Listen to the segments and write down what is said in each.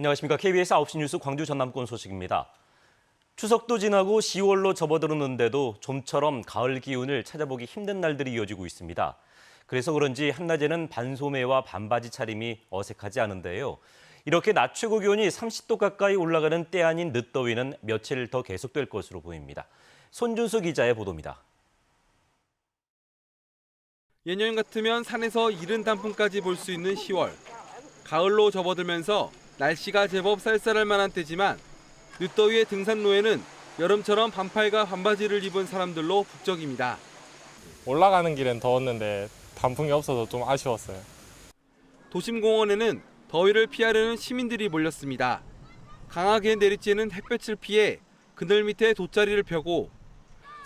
안녕하십니까. KBS 9시 뉴스 광주 전남권 소식입니다. 추석도 지나고 10월로 접어들었는데도 좀처럼 가을 기운을 찾아보기 힘든 날들이 이어지고 있습니다. 그래서 그런지 한낮에는 반소매와 반바지 차림이 어색하지 않은데요. 이렇게 낮 최고 기온이 30도 가까이 올라가는 때 아닌 늦더위는 며칠 더 계속될 것으로 보입니다. 손준수 기자의 보도입니다. 예년 같으면 산에서 이른 단풍까지 볼 수 있는 10월. 가을로 접어들면서 날씨가 제법 쌀쌀할 만한 때지만 늦더위의 등산로에는 여름처럼 반팔과 반바지를 입은 사람들로 북적입니다. 올라가는 길엔 더웠는데 단풍이 없어서 좀 아쉬웠어요. 도심 공원에는 더위를 피하려는 시민들이 몰렸습니다. 강하게 내리쬐는 햇볕을 피해 그늘 밑에 돗자리를 펴고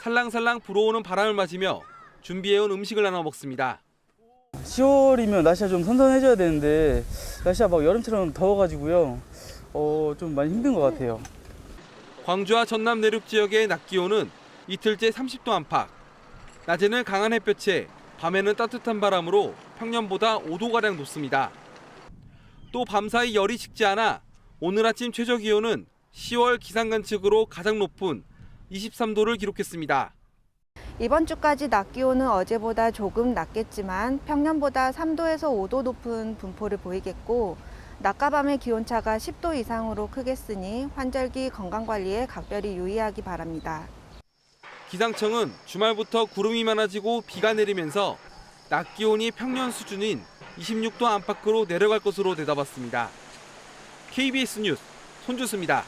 살랑살랑 불어오는 바람을 맞으며 준비해온 음식을 나눠 먹습니다. 10월이면 날씨가 좀 선선해져야 되는데 날씨가 막 여름처럼 더워가지고요. 어, 좀 많이 힘든 것 같아요. 광주와 전남 내륙 지역의 낮 기온은 이틀째 30도 안팎. 낮에는 강한 햇볕에 밤에는 따뜻한 바람으로 평년보다 5도가량 높습니다. 또 밤사이 열이 식지 않아 오늘 아침 최저 기온은 10월 기상관 측으로 가장 높은 23도를 기록했습니다. 이번 주까지 낮 기온은 어제보다 조금 낮겠지만 평년보다 3도에서 5도 높은 분포를 보이겠고 낮과 밤의 기온차가 10도 이상으로 크겠으니 환절기 건강관리에 각별히 유의하기 바랍니다. 기상청은 주말부터 구름이 많아지고 비가 내리면서 낮 기온이 평년 수준인 26도 안팎으로 내려갈 것으로 내다봤습니다. KBS 뉴스 손주수입니다.